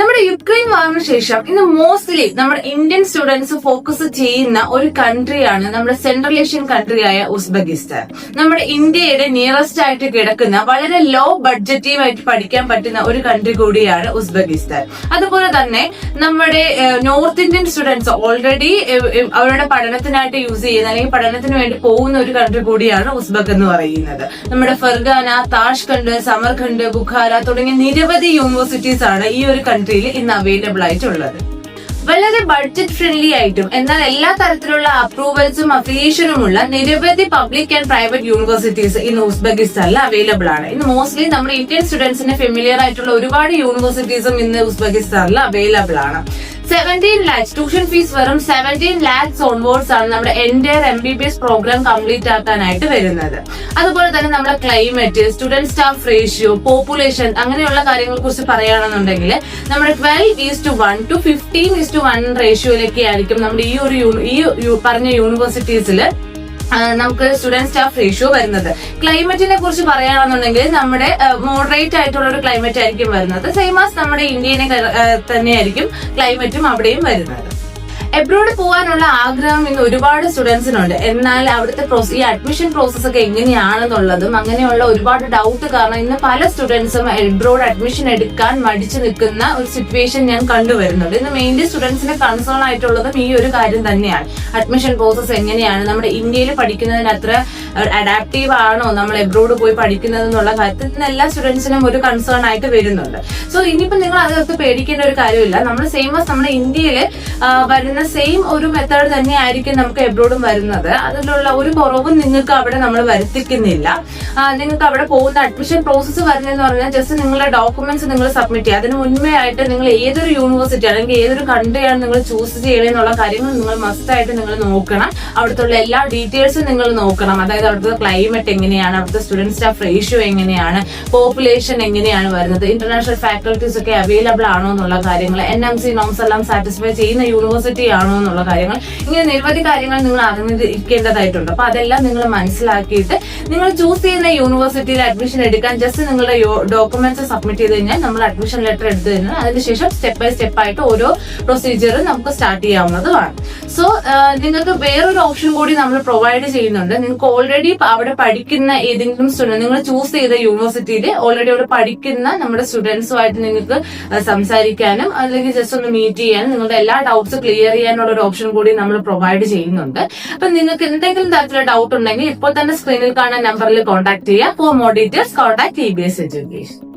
നമ്മൾ നമ്മുടെ യുക്രൈൻ വാറിന് ശേഷം ഇന്ന് മോസ്റ്റ്ലി നമ്മുടെ ഇന്ത്യൻ സ്റ്റുഡൻസ് ഫോക്കസ് ചെയ്യുന്ന ഒരു കൺട്രിയാണ് നമ്മുടെ സെൻട്രൽ ഏഷ്യൻ കൺട്രിയായ ഉസ്ബെക്കിസ്ഥാൻ. നമ്മുടെ ഇന്ത്യയുടെ നിയറസ്റ്റ് ആയിട്ട് കിടക്കുന്ന വളരെ ലോ ബഡ്ജറ്റീവായിട്ട് പഠിക്കാൻ പറ്റുന്ന ഒരു കൺട്രി കൂടിയാണ് ഉസ്ബെക്കിസ്ഥാൻ. അതുപോലെ തന്നെ നമ്മുടെ നോർത്ത് ഇന്ത്യൻ സ്റ്റുഡൻസ് ഓൾറെഡി അവരുടെ പഠനത്തിനായിട്ട് യൂസ് ചെയ്യുന്ന അല്ലെങ്കിൽ പഠനത്തിന് വേണ്ടി പോകുന്ന ഒരു കൺട്രി കൂടിയാണ് ഉസ്ബെക്ക് എന്ന് പറയുന്നത്. നമ്മുടെ ഫെർഗാന താഷ്ഖണ്ഡ് സമർഖണ്ഡ് ബുഖാര തുടങ്ങിയ നിരവധി യൂണിവേഴ്സിറ്റീസ് ആണ് ഈ ഒരു കൺട്രിയിൽ ഇന്ന് അവൈലബിൾ ആയിട്ടുള്ളത്. വളരെ ബഡ്ജറ്റ് ഫ്രണ്ട്ലി ആയിട്ടും എന്നാൽ എല്ലാ തരത്തിലുള്ള അപ്രൂവൽസും അഫിലിയേഷനും ഉള്ള നിരവധി പബ്ലിക് ആൻഡ് പ്രൈവറ്റ് യൂണിവേഴ്സിറ്റീസ് ഇന്ന് ഉസ്ബെക്കിസ്ഥാനിൽ അവൈലബിൾ ആണ്. ഇന്ന് മോസ്റ്റ്ലി നമ്മുടെ ഇന്ത്യൻ സ്റ്റുഡൻസിന് ഫെമിലിയർ ആയിട്ടുള്ള ഒരുപാട് യൂണിവേഴ്സിറ്റീസും ഇന്ന് ഉസ്ബെക്കിസ്ഥാനിൽ അവൈലബിൾ ആണ്. സെവന്റീൻ ലാക്സ് ട്യൂഷൻ ഫീസ് വെറും സെവന്റീൻ ലാക്സ് ഓൺവേർഡ്സ് ആണ് നമ്മുടെ entire M B B S programme complete ആക്കാനായിട്ട് വരുന്നത്. അതുപോലെ തന്നെ നമ്മുടെ climate student staff ratio population അങ്ങനെയുള്ള കാര്യങ്ങളെ കുറിച്ച് പറയുകയാണെന്നുണ്ടെങ്കിൽ നമ്മുടെ twelve is to one to fifteen is to one റേഷ്യോയിലൊക്കെ ആയിരിക്കും നമ്മുടെ ഈ ഒരു ഈ പറഞ്ഞ യൂണിവേഴ്സിറ്റീസിൽ നമുക്ക് സ്റ്റുഡന്റ് സ്റ്റാഫ് റേഷ്യോ വരുന്നത്. ക്ലൈമറ്റിനെ കുറിച്ച് പറയുകയാണെന്നുണ്ടെങ്കിൽ നമ്മുടെ മോഡറേറ്റ് ആയിട്ടുള്ള ഒരു ക്ലൈമറ്റ് ആയിരിക്കും വരുന്നത്. സെയിം ആസ് നമ്മുടെ ഇന്ത്യനെ തന്നെയായിരിക്കും ക്ലൈമറ്റും അവിടെയും വരുന്നത്. എബ്രോഡ് പോകാനുള്ള ആഗ്രഹം ഇന്ന് ഒരുപാട് സ്റ്റുഡൻസിനുണ്ട് എന്നാൽ അവിടുത്തെ ഈ അഡ്മിഷൻ പ്രോസസ് ഒക്കെ എങ്ങനെയാണെന്നുള്ളതും അങ്ങനെയുള്ള ഒരുപാട് ഡൗട്ട് കാരണം ഇന്ന് പല സ്റ്റുഡൻസും എബ്രോഡ് അഡ്മിഷൻ എടുക്കാൻ മടിച്ചു നിൽക്കുന്ന ഒരു സിറ്റുവേഷൻ ഞാൻ കണ്ടുവരുന്നുണ്ട് ഇന്ന് മെയിൻലി സ്റ്റുഡൻസിന് കൺസേൺ ആയിട്ടുള്ളതും ഈ ഒരു കാര്യം തന്നെയാണ്. അഡ്മിഷൻ പ്രോസസ് എങ്ങനെയാണ്? നമ്മുടെ ഇന്ത്യയിൽ പഠിക്കുന്നതിന് അത്ര അഡാപ്റ്റീവ് ആണോ നമ്മൾ എബ്രോഡ് പോയി പഠിക്കുന്നത് എന്നുള്ള കാര്യത്തിൽ എല്ലാ സ്റ്റുഡൻസിനും ഒരു കൺസേൺ ആയിട്ട് വരുന്നുണ്ട്. സോ ഇനിയിപ്പോൾ നിങ്ങൾ അതൊക്കെ പേടിക്കേണ്ട ഒരു കാര്യമില്ല. നമ്മൾ സെയിം നമ്മുടെ ഇന്ത്യയിൽ വരുന്ന സെയിം ഒരു മെത്തേഡ് തന്നെ ആയിരിക്കും നമുക്ക് എബ്രോഡും വരുന്നത്. അതിലുള്ള ഒരു കുറവും നിങ്ങൾക്ക് അവിടെ നമ്മൾ വരുത്തിക്കുന്നില്ല. നിങ്ങൾക്ക് അവിടെ പോകുന്ന അഡ്മിഷൻ പ്രോസസ്സ് വരുന്നതെന്ന് പറഞ്ഞാൽ ജസ്റ്റ് നിങ്ങളുടെ ഡോക്യുമെന്റ്സ് നിങ്ങൾ സബ്മിറ്റ് ചെയ്യുക. അതിന് മുൻപേ ആയിട്ട് നിങ്ങൾ ഏതൊരു യൂണിവേഴ്സിറ്റി അല്ലെങ്കിൽ ഏതൊരു കൺട്രിയാണ് നിങ്ങൾ ചൂസ് ചെയ്യണമെന്നുള്ള കാര്യങ്ങൾ നിങ്ങൾ മസ്റ്റായിട്ട് നിങ്ങൾ നോക്കണം. അവിടുത്തെ എല്ലാ ഡീറ്റെയിൽസും നിങ്ങൾ നോക്കണം. അതായത് അവിടുത്തെ ക്ലൈമറ്റ് എങ്ങനെയാണ് അവിടുത്തെ സ്റ്റുഡന്റ് സ്റ്റാഫ് റേഷ്യോ എങ്ങനെയാണ് പോപ്പുലേഷൻ എങ്ങനെയാണ് വരുന്നത് ഇന്റർനാഷണൽ ഫാക്കൽറ്റീസ് ഒക്കെ അവൈലബിൾ ആണോ എന്നുള്ള കാര്യങ്ങൾ എൻ എം സി നോംസ് എല്ലാം സാറ്റിസ്ഫൈ ചെയ്യുന്ന യൂണിവേഴ്സിറ്റി ആണോ എന്നുള്ള കാര്യങ്ങൾ. ഇങ്ങനെ നിരവധി കാര്യങ്ങൾ നിങ്ങൾ അറിഞ്ഞിരിക്കേണ്ടതായിട്ടുണ്ട്. അപ്പൊ അതെല്ലാം നിങ്ങൾ മനസ്സിലാക്കിയിട്ട് നിങ്ങൾ ചൂസ് ചെയ്യുന്ന യൂണിവേഴ്സിറ്റിയിൽ അഡ്മിഷൻ എടുക്കാൻ ജസ്റ്റ് നിങ്ങളുടെ ഡോക്യുമെന്റ്സ് സബ്മിറ്റ് ചെയ്ത് കഴിഞ്ഞാൽ നമ്മൾ അഡ്മിഷൻ ലെറ്റർ എടുത്തു കഴിഞ്ഞാൽ അതിനുശേഷം സ്റ്റെപ്പ് ബൈ സ്റ്റെപ്പ് ആയിട്ട് ഓരോ പ്രൊസീജിയറും നമുക്ക് സ്റ്റാർട്ട് ചെയ്യാവുന്നതുമാണ് സോ നിങ്ങൾക്ക് വേറൊരു ഓപ്ഷൻ കൂടി നമ്മൾ പ്രൊവൈഡ് ചെയ്യുന്നുണ്ട്. നിങ്ങൾക്ക് ഓൾറെഡി അവിടെ പഠിക്കുന്ന ഏതെങ്കിലും സ്റ്റുഡന്റ് നിങ്ങൾ ചൂസ് ചെയ്ത യൂണിവേഴ്സിറ്റിയിൽ ഓൾറെഡി അവിടെ പഠിക്കുന്ന നമ്മുടെ സ്റ്റുഡൻസുമായിട്ട് നിങ്ങൾക്ക് സംസാരിക്കാനും അല്ലെങ്കിൽ ജസ്റ്റ് ഒന്ന് മീറ്റ് ചെയ്യാനും നിങ്ങളുടെ എല്ലാ ഡൗട്ട്സ് ക്ലിയർ ചെയ്യാനുള്ള ഒരു ഓപ്ഷൻ കൂടി നമ്മൾ പ്രൊവൈഡ് ചെയ്യുന്നുണ്ട്. അപ്പൊ നിങ്ങൾക്ക് എന്തെങ്കിലും തരത്തിലുള്ള ഡൗട്ട് ഉണ്ടെങ്കിൽ ഇപ്പോൾ തന്നെ സ്ക്രീനിൽ കാണുന്ന നമ്പറിൽ കോൺടാക്ട് ചെയ്യുക for more details contact E B S education